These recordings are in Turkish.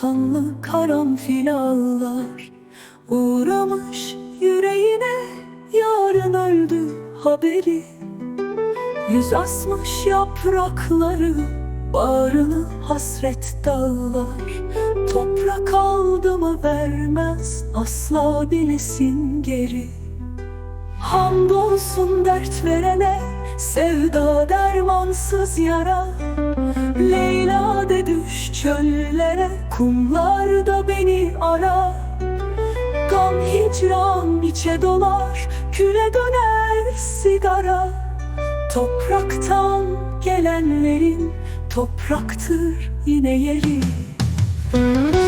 kanlı karanfil ağlar Uğramış yüreğine yarın öldü haberi. Yüz asmış yaprakları Bağrını hasret dağlar. Toprak aldı mı vermez Asla bilesin geri. Hamdolsun dert verene Sevda dermansız yara. Leyla de düş çöllere Kumlarda beni ara. Gam hicran içe dolar Küle döner sigara. Topraktan gelenlerin Topraktır yine yeri. Yorgun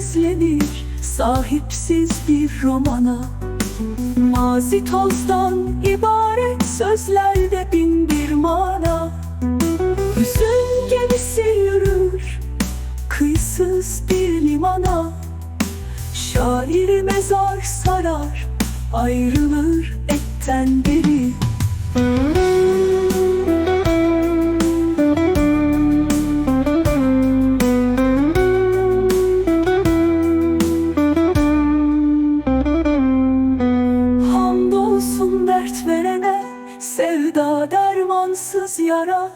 düşler gizlenir Sahipsiz bir romana. Mazi tozdan ibaret Sözlerde bin bir mana. Hüzün gemisi yürür Kıyısız bir limana. Şair mezar sarar Ayrılır etten beri dermansız yara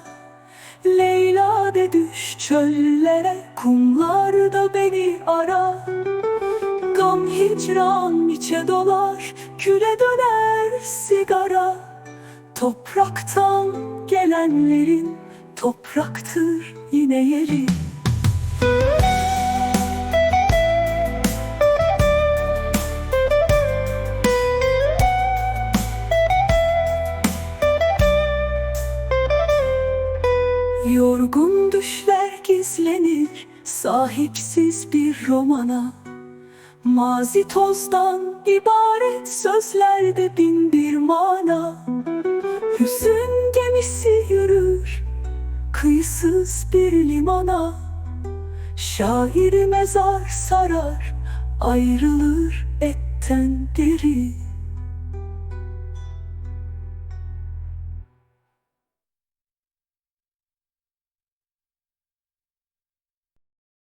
Leyla de düş çöllere Kumlarda beni ara. Gam hicran içe dolar Küle döner sigara. Topraktan gelenlerin Topraktır yine yeri Yorgun düşler gizlenir Sahipsiz bir romana. Mazi tozdan ibaret Sözlerde bin bir mana. Hüzün gemisi yürür Kıyısız bir limana. Şair mezar sarar Ayrılır deri